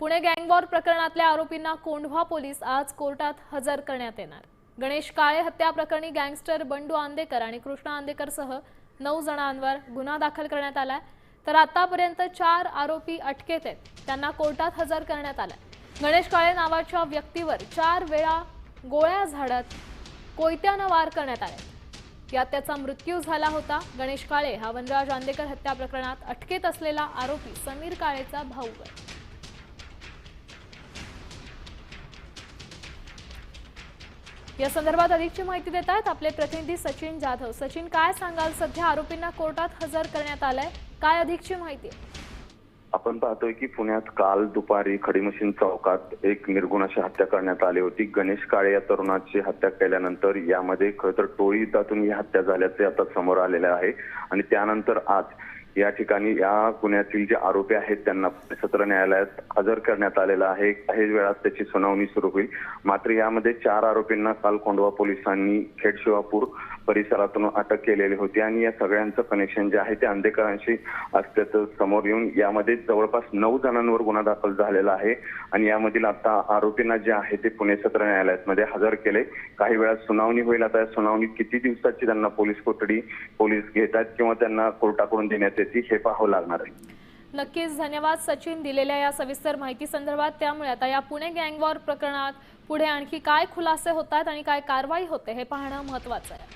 Pune gang war प्रकरणातल्या आरोपींना Kondhwa police आज कोर्टात हजर करण्यात येणार. गणेश काळे हत्या प्रकरणी गँगस्टर बंडू आंदेकर आणि कृष्णा आंदेकरसह नऊ जणांवर गुन्हा दाखल करण्यात आलाय. तर आतापर्यंत चार आरोपी अटकेत आहेत. त्यांना कोर्टात हजर करण्यात आलाय. गणेश काळे नावाच्या व्यक्तीवर चार वेळा गोळ्या झाडत कोयत्यानं वार करण्यात आले यात त्याचा मृत्यू झाला होता. गणेश काळे हा वनराज आंदेकर हत्या प्रकरणात अटकेत असलेला आरोपी समीर काळेचा भाऊ आहे. या संदर्भात अधिकची माहिती देत आहेत आपले प्रतिनिधी सचिन जाधव. सचिन काय सांगाल? सध्या आरोपींना कोर्टात हजर करण्यात आलंय. काय अधिकची माहिती? आपण पाहतोय की पुण्यात काल दुपारी खडीमशीन चौकात एक निर्गुण अशी हत्या करण्यात आली होती. गणेश काळे या तरुणाची हत्या केल्यानंतर यामध्ये खरं तर टोळी युद्धातून ही हत्या झाल्याचे आता समोर आलेले आहे. आणि त्यानंतर आज या ठिकाणी या गुन्ह्यातील जे आरोपी आहेत त्यांना सत्र न्यायालयात हजर करण्यात आलेला आहे. काही वेळात त्याची सुनावणी सुरू होईल. मात्र यामध्ये चार आरोपींना काल कोंडवा पोलिसांनी खेड शिवापूर परिसरातून अटक केलेली होती आणि या सगळ्यांचं कनेक्शन जे आहे ते अंधेकरांशी असल्याचं समोर येऊन यामध्ये जवळपास नऊ जणांवर गुन्हा दाखल झालेला आहे आणि यामधील आता आरोपींना जे आहे ते पुणे सत्र न्यायालयामध्ये हजर केले. काही वेळात सुनावणी होईल. आता या सुनावणीत किती दिवसाची त्यांना पोलीस कोठडी पोलीस घेतात किंवा त्यांना कोर्टाकडून देण्यात येते हे पाहावं लागणार आहे. नक्कीच धन्यवाद सचिन दिलेल्या या सविस्तर माहिती संदर्भात. त्यामुळे आता या पुणे गँगवॉर प्रकरणात पुढे आणखी काय खुलासे होतात आणि काय कारवाई होते हे पाहणं महत्वाचं आहे.